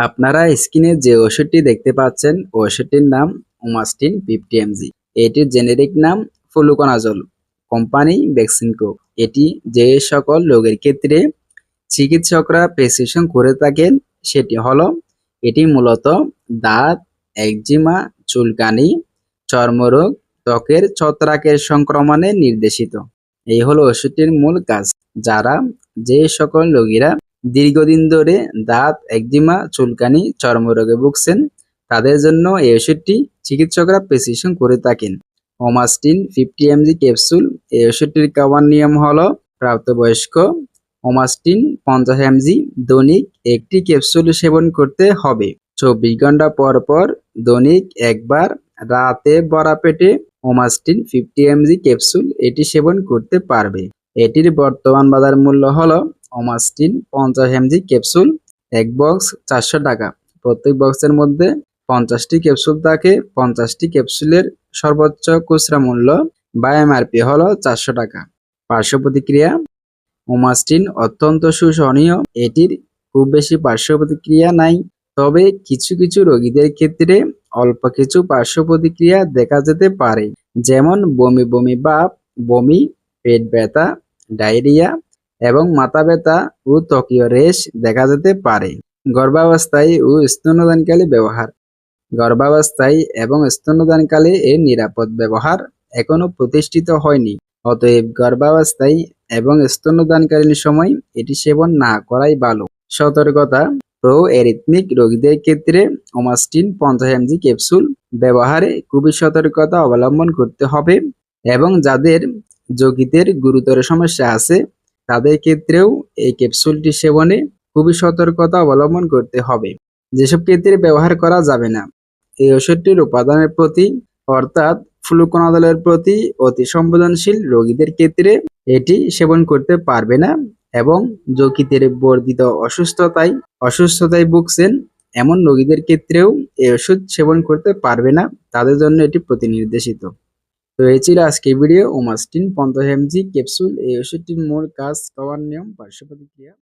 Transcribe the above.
আপনারা স্ক্রিনে যে ওষুধটি দেখতে পাচ্ছেন, ওষুধটির নাম ওমাস্টিন ফিফটি এমজি। এটির জেনেরিক নাম ফ্লুকোনাজল কোম্পানি ভ্যাকসিনকো। এটি যে সকল রোগের ক্ষেত্রে চিকিৎসকরা প্রেসক্রিপশন করে থাকেন, সেটি হলো, এটি মূলত দাঁত, একজিমা, চুলকানি, চর্মরোগ, ত্বকের ছত্রাকের সংক্রমণে নির্দেশিত। এই হলো ওষুধটির মূল কাজ। যারা যে সকল রোগীরা দীর্ঘদিন ধরে দাঁত, একজিমা, চুলকানি, চর্মরোগে ভুগছেন। তাদের জন্য এই ওষুধটি চিকিৎসকরা প্রেসক্রিপশন করে থাকেন। ওমাস্টিন ফিফটি এমজি ক্যাপসুল, এই ওষুধটির খাওয়ার নিয়ম হলো প্রাপ্তবয়স্ক ওমাস্টিন পঞ্চাশ এমজি দৈনিক একটি ক্যাপসুল সেবন করতে হবে। চব্বিশ ঘণ্টা পর পর দৈনিক একবার রাতে ভরা পেটে ওমাস্টিন ফিফটি এমজি ক্যাপসুল এটি সেবন করতে পারবে। এটির বর্তমান বাজার মূল্য হলো ওমাস্টিন পঞ্চাশ এমজি ক্যাপসুল এক বক্স চারশো টাকা। প্রত্যেক বক্সের মধ্যে পঞ্চাশটি ক্যাপসুল থাকে, পঞ্চাশটি ক্যাপসুলের সর্বোচ্চ খুচরা মূল্য বা এমআরপি হলো চারশো টাকা। পার্শ্ব প্রতিক্রিয়া ওমাস্টিন অত্যন্ত সুসহনীয় এটির খুব বেশি পার্শ্ব প্রতিক্রিয়া নাই, তবে কিছু কিছু রোগীদের ক্ষেত্রে অল্প কিছু পার্শ্ব প্রতিক্রিয়া দেখা যেতে পারে, যেমন বমি বমি ভাব বমি পেট ব্যথা, ডায়রিয়া এবং মাথা ব্যথা ও ত্বকীয় রেশ দেখা যেতে পারে। গর্ভাবস্থায় ও স্তন্যদানকালে ব্যবহার। গর্ভাবস্থায় এবং স্তন্যদানকালে এর নিরাপদ ব্যবহার এখনও প্রতিষ্ঠিত হয়নি। অতএব গর্ভাবস্থায় এবং স্তন্যদানকালীন সময় এটি সেবন না করাই ভালো। সতর্কতা, প্রো এরিথমিক রোগীদের ক্ষেত্রে ওমাস্টিন পঞ্চাশ এমজি ক্যাপসুল ব্যবহারে খুবই সতর্কতা অবলম্বন করতে হবে এবং যাদের যোগীদের গুরুতর সমস্যা আছে, তাদের ক্ষেত্রেও এই ক্যাপসুলটি সেবনে খুবই সতর্কতা অবলম্বন করতে হবে। যেসব ক্ষেত্রে ব্যবহার করা যাবে না, এই ওষুধটির উপাদানের প্রতি, অর্থাৎ ফ্লুকোনাদলের প্রতি অতি সংবেদনশীল রোগীদের ক্ষেত্রে এটি সেবন করতে পারবে না এবং যকৃতের বর্ধিত অসুস্থতায় অসুস্থতায় ভুগছেন এমন রোগীদের ক্ষেত্রেও এই ওষুধ সেবন করতে পারবে না, তাদের জন্য এটি প্রতিনির্দেশিত। তো এই ছিল আজকে ভিডিও ওমাস্টিন পঞ্চাশ এমজি ক্যাপসুল এই ওষুধটির মূল কাজ, খাওয়ার নিয়ম, পার্শ্ব প্রতিক্রিয়া।